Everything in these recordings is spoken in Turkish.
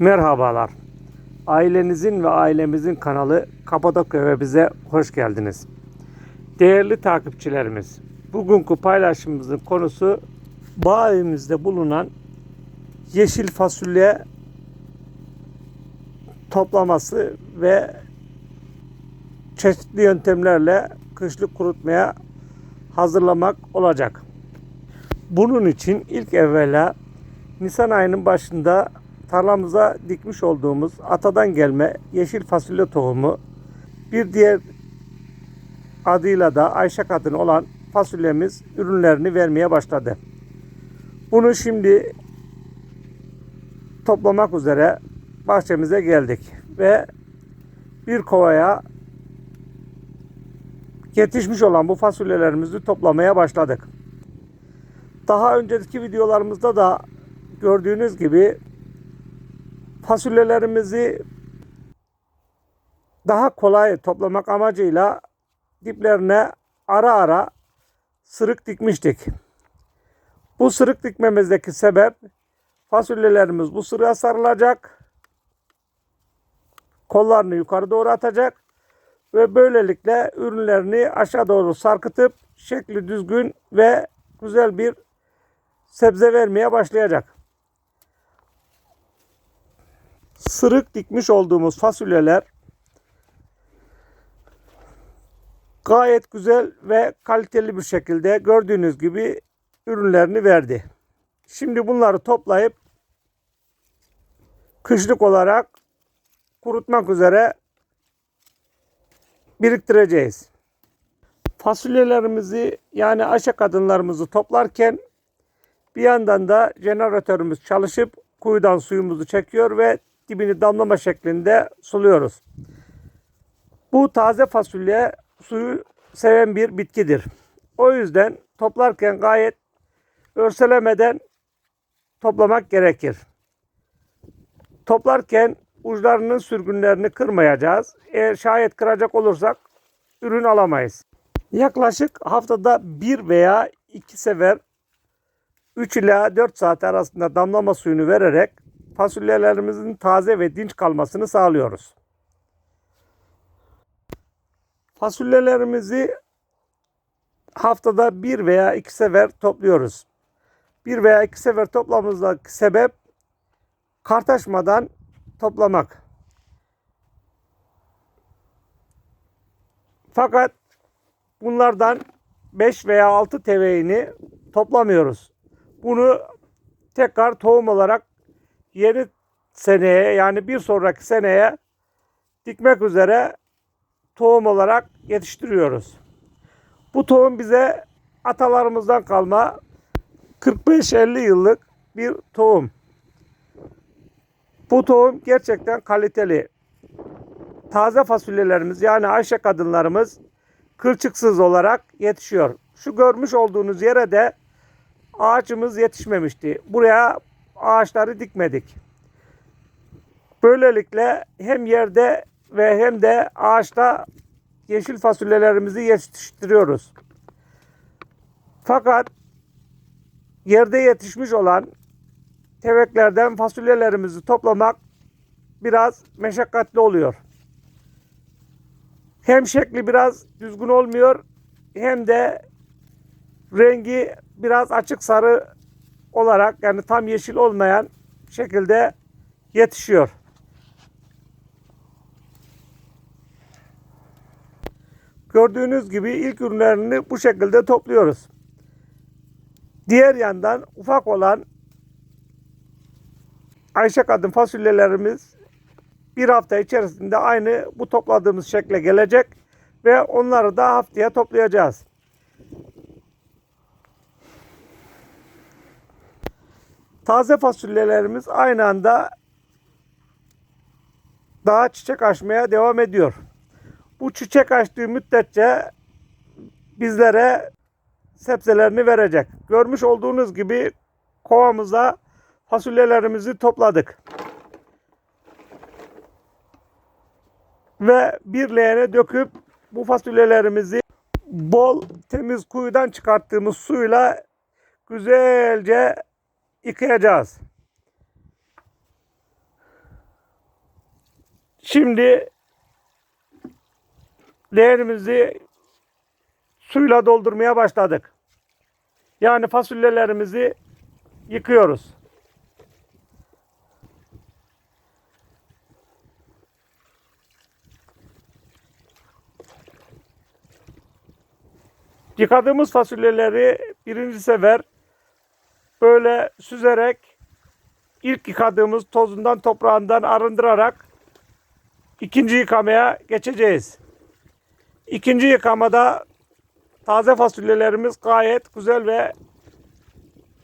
Merhabalar. Ailenizin ve ailemizin kanalı Kapadokya ve bize hoş geldiniz. Değerli takipçilerimiz, bugünkü paylaşımımızın konusu bağ evimizde bulunan yeşil fasulye toplaması ve çeşitli yöntemlerle kışlık kurutmaya hazırlamak olacak. Bunun için ilk evvela Nisan ayının başında tarlamıza dikmiş olduğumuz atadan gelme yeşil fasulye tohumu bir diğer adıyla da Ayşe kadın olan fasulyemiz ürünlerini vermeye başladı. Bunu şimdi toplamak üzere bahçemize geldik ve bir kovaya yetişmiş olan bu fasulyelerimizi toplamaya başladık. Daha önceki videolarımızda da gördüğünüz gibi fasulyelerimizi daha kolay toplamak amacıyla diplerine ara ara sırık dikmiştik. Bu sırık dikmemizdeki sebep fasulyelerimiz bu sırığa sarılacak. Kollarını yukarı doğru atacak ve böylelikle ürünlerini aşağı doğru sarkıtıp şekli düzgün ve güzel bir sebze vermeye başlayacak. Sırık dikmiş olduğumuz fasulyeler gayet güzel ve kaliteli bir şekilde gördüğünüz gibi ürünlerini verdi. Şimdi bunları toplayıp kışlık olarak kurutmak üzere biriktireceğiz. Fasulyelerimizi yani aşa kadınlarımızı toplarken bir yandan da jeneratörümüz çalışıp kuyudan suyumuzu çekiyor ve dibini damlama şeklinde suluyoruz. Bu taze fasulye suyu seven bir bitkidir. O yüzden toplarken gayet örselemeden toplamak gerekir. Toplarken uçlarının sürgünlerini kırmayacağız. Eğer şayet kıracak olursak ürün alamayız. Yaklaşık haftada bir veya iki sefer 3 ila 4 saat arasında damlama suyunu vererek fasulyelerimizin taze ve dinç kalmasını sağlıyoruz. Fasulyelerimizi haftada bir veya iki sefer topluyoruz. Bir veya iki sefer toplamamızdaki sebep kartaşmadan toplamak. Fakat bunlardan 5 veya 6 teveğini toplamıyoruz. Bunu tekrar tohum olarak yeni seneye yani bir sonraki seneye dikmek üzere tohum olarak yetiştiriyoruz. Bu tohum bize atalarımızdan kalma 45-50 yıllık bir tohum. Bu tohum gerçekten kaliteli. Taze fasulyelerimiz yani Ayşe kadınlarımız kılçıksız olarak yetişiyor. Şu görmüş olduğunuz yere de ağaçımız yetişmemişti. Buraya ağaçları dikmedik. Böylelikle hem yerde ve hem de ağaçta yeşil fasulyelerimizi yetiştiriyoruz. Fakat yerde yetişmiş olan teveklerden fasulyelerimizi toplamak biraz meşakkatli oluyor. Hem şekli biraz düzgün olmuyor hem de rengi biraz açık sarı olarak yani tam yeşil olmayan şekilde yetişiyor. Gördüğünüz gibi ilk ürünlerini bu şekilde topluyoruz. Diğer yandan ufak olan Ayşe kadın fasulyelerimiz bir hafta içerisinde aynı bu topladığımız şekle gelecek ve onları da haftaya toplayacağız. Taze fasulyelerimiz aynı anda daha çiçek açmaya devam ediyor. Bu çiçek açtığı müddetçe bizlere sebzelerini verecek. Görmüş olduğunuz gibi kovamıza fasulyelerimizi topladık. Ve bir leğene döküp bu fasulyelerimizi bol temiz kuyudan çıkarttığımız suyla güzelce yıkayacağız. Şimdi leğenimizi suyla doldurmaya başladık. Yani fasulyelerimizi yıkıyoruz. Yıkadığımız fasulyeleri birinci sefer böyle süzerek ilk yıkadığımız tozundan toprağından arındırarak ikinci yıkamaya geçeceğiz. İkinci yıkamada taze fasulyelerimiz gayet güzel ve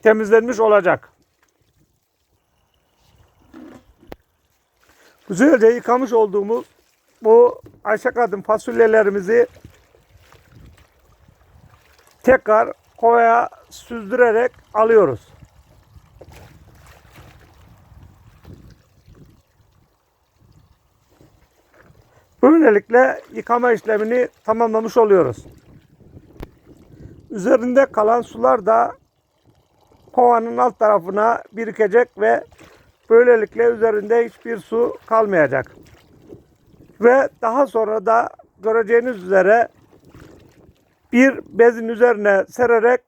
temizlenmiş olacak. Güzelce yıkamış olduğumuz bu Ayşe Kadın fasulyelerimizi tekrar kovaya süzdürerek alıyoruz. Böylelikle yıkama işlemini tamamlamış oluyoruz. Üzerinde kalan sular da kovanın alt tarafına birikecek ve böylelikle üzerinde hiçbir su kalmayacak. Ve daha sonra da göreceğiniz üzere bir bezin üzerine sererek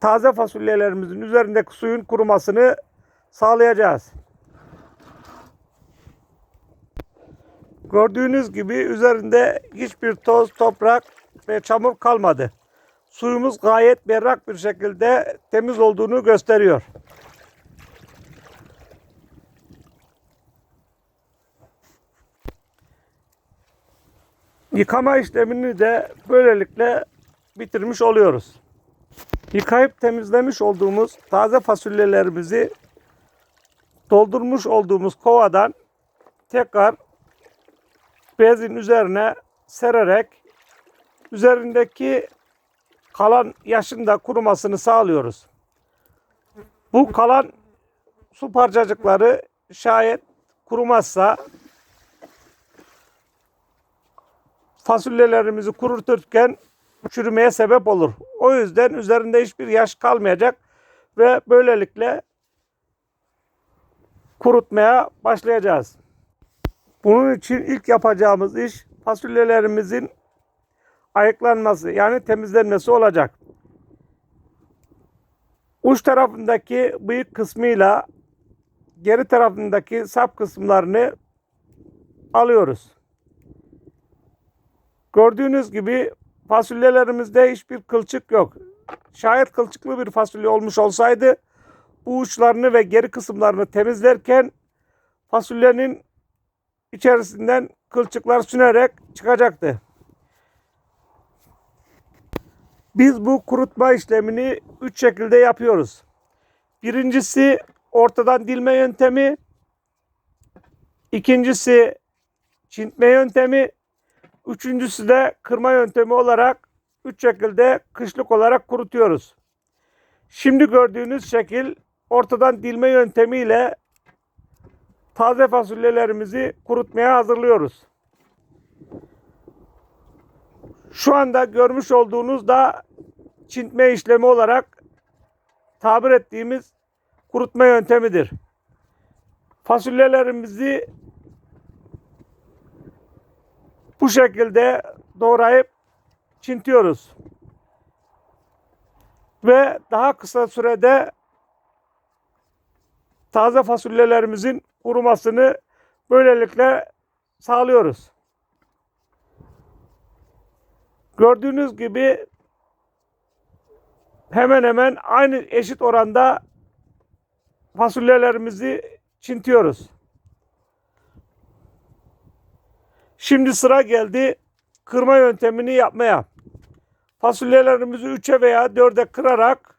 taze fasulyelerimizin üzerindeki suyun kurumasını sağlayacağız. Gördüğünüz gibi üzerinde hiçbir toz, toprak ve çamur kalmadı. Suyumuz gayet berrak bir şekilde temiz olduğunu gösteriyor. Yıkama işlemini de böylelikle bitirmiş oluyoruz. Yıkayıp temizlemiş olduğumuz taze fasulyelerimizi doldurmuş olduğumuz kovadan tekrar bezin üzerine sererek üzerindeki kalan yaşın da kurumasını sağlıyoruz. Bu kalan su parçacıkları şayet kurumazsa fasulyelerimizi kuruturken çürümeye sebep olur. O yüzden üzerinde hiçbir yaş kalmayacak ve böylelikle kurutmaya başlayacağız. Bunun için ilk yapacağımız iş fasulyelerimizin ayıklanması yani temizlenmesi olacak. Uç tarafındaki bıyık kısmıyla geri tarafındaki sap kısımlarını alıyoruz. Gördüğünüz gibi fasulyelerimizde hiçbir kılçık yok. Şayet kılçıklı bir fasulye olmuş olsaydı bu uçlarını ve geri kısımlarını temizlerken fasulyenin içerisinden kılçıklar sünerek çıkacaktı. Biz bu kurutma işlemini üç şekilde yapıyoruz. Birincisi ortadan dilme yöntemi. İkincisi çintme yöntemi. Üçüncüsü de kırma yöntemi olarak üç şekilde kışlık olarak kurutuyoruz. Şimdi gördüğünüz şekil ortadan dilme yöntemiyle taze fasulyelerimizi kurutmaya hazırlıyoruz. Şu anda görmüş olduğunuz da çintme işlemi olarak tabir ettiğimiz kurutma yöntemidir. Fasulyelerimizi bu şekilde doğrayıp çintiyoruz. Ve daha kısa sürede taze fasulyelerimizin kurumasını böylelikle sağlıyoruz. Gördüğünüz gibi hemen hemen aynı eşit oranda fasulyelerimizi çintiyoruz. Şimdi sıra geldi kırma yöntemini yapmaya. Fasulyelerimizi 3'e veya 4'e kırarak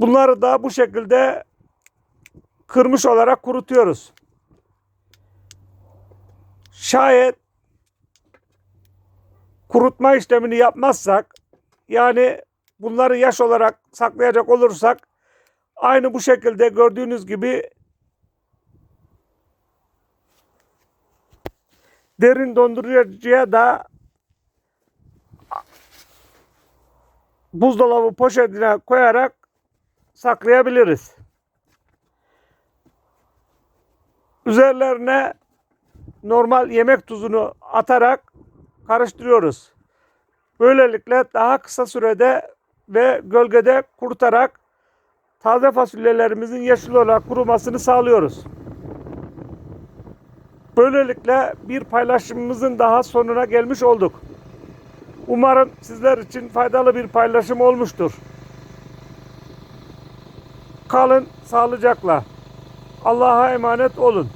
bunları da bu şekilde kırmış olarak kurutuyoruz. Şayet kurutma işlemini yapmazsak yani bunları yaş olarak saklayacak olursak aynı bu şekilde gördüğünüz gibi derin dondurucuya da buzdolabı poşetine koyarak saklayabiliriz. Üzerlerine normal yemek tuzunu atarak karıştırıyoruz. Böylelikle daha kısa sürede ve gölgede kurutarak taze fasulyelerimizin yeşil olarak kurumasını sağlıyoruz. Böylelikle bir paylaşımımızın daha sonuna gelmiş olduk. Umarım sizler için faydalı bir paylaşım olmuştur. Kalın sağlıcakla. Allah'a emanet olun.